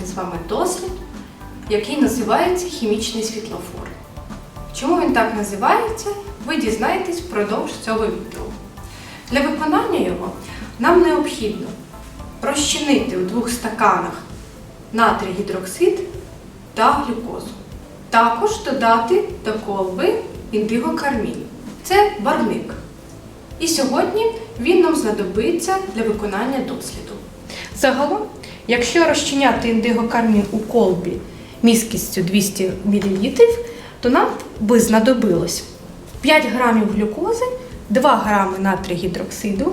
виконувати з вами дослід, який називається хімічний світлофор. Чому він так називається, ви дізнаєтесь впродовж цього відео. Для виконання його нам необхідно розчинити у двох стаканах натрій гідроксид та глюкозу. Також додати до колби індигокармін. Це барник. І сьогодні він нам знадобиться для виконання досліду. Загалом, якщо розчиняти індигокармін у колбі міськістю 200 мл, то нам би знадобилось 5 грамів глюкози, 2 грами натрій-гідроксиду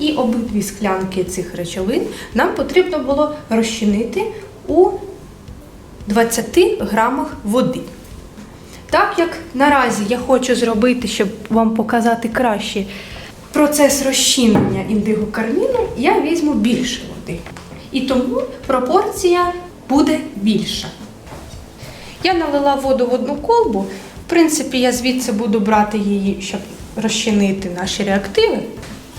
і обидві склянки цих речовин нам потрібно було розчинити у 20 грамах води. Так як наразі я хочу зробити, щоб вам показати краще процес розчинення індигокарміну, я візьму більше води. І тому пропорція буде більша. Я налила воду в одну колбу. В принципі, я звідси буду брати її, щоб розчинити наші реактиви.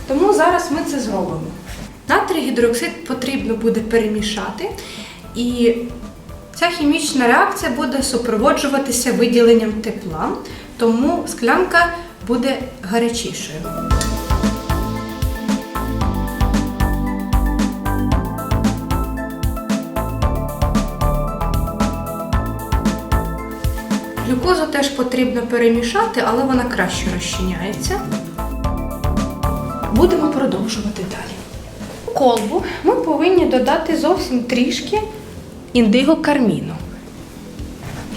Тому зараз ми це зробимо. Натрій гідроксид потрібно буде перемішати, і ця хімічна реакція буде супроводжуватися виділенням тепла, тому склянка буде гарячішою. Глюкозу теж потрібно перемішати, але вона краще розчиняється. Будемо продовжувати далі. У колбу ми повинні додати зовсім трішки індиго-карміну.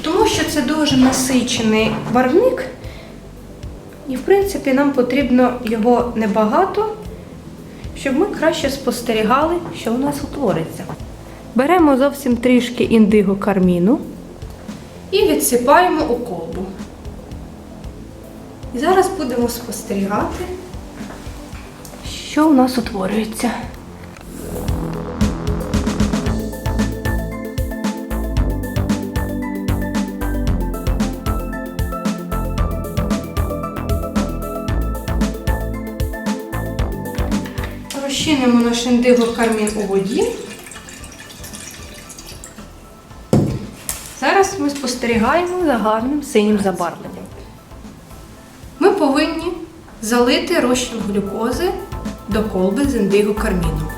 Тому що це дуже насичений барвник, і в принципі нам потрібно його небагато, щоб ми краще спостерігали, що у нас утвориться. Беремо зовсім трішки індиго-карміну і відсипаємо у колбу. І зараз будемо спостерігати, що у нас утворюється. Розчинимо наш індиго-кармін у воді. Зараз ми спостерігаємо за гарним синім забарвленням. Ми повинні залити розчин глюкози до колби з індиго-карміном.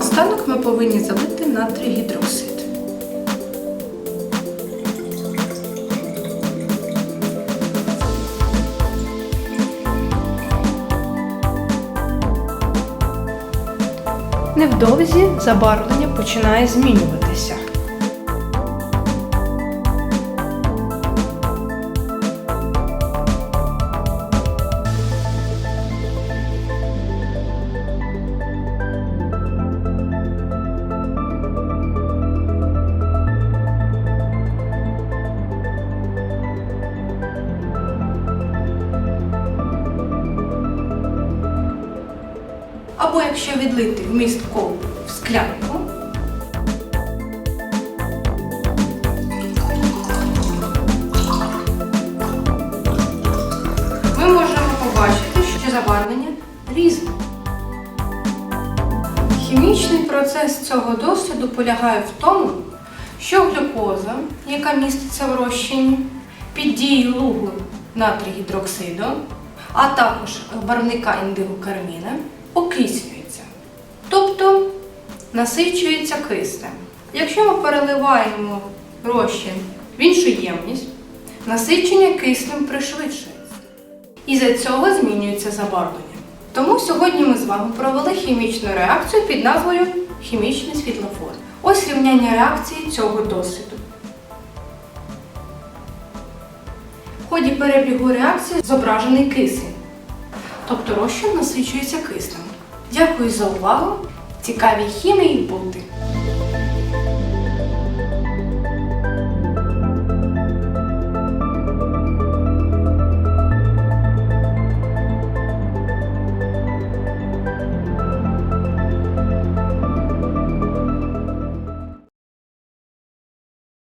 Останок ми повинні залити натрій гідроксид. Невдовзі забарвлення починає змінюватися. Або якщо відлити вміст колби в склянку, ми можемо побачити, що забарвлення різне. Хімічний процес цього досліду полягає в тому, що глюкоза, яка міститься в розчині, під дією лугу натрій гідроксиду, а також барвника індигокарміна, окислюється, тобто насичується киснем. Якщо ми переливаємо розчин в іншу ємність, насичення киснем пришвидшується. І за цього змінюється забарвлення. Тому сьогодні ми з вами провели хімічну реакцію під назвою хімічний світлофор. Ось рівняння реакції цього досвіду. В ході перебігу реакції зображений кисень, тобто розчин насичується киснем. Дякую за увагу! Цікавій хімії бути!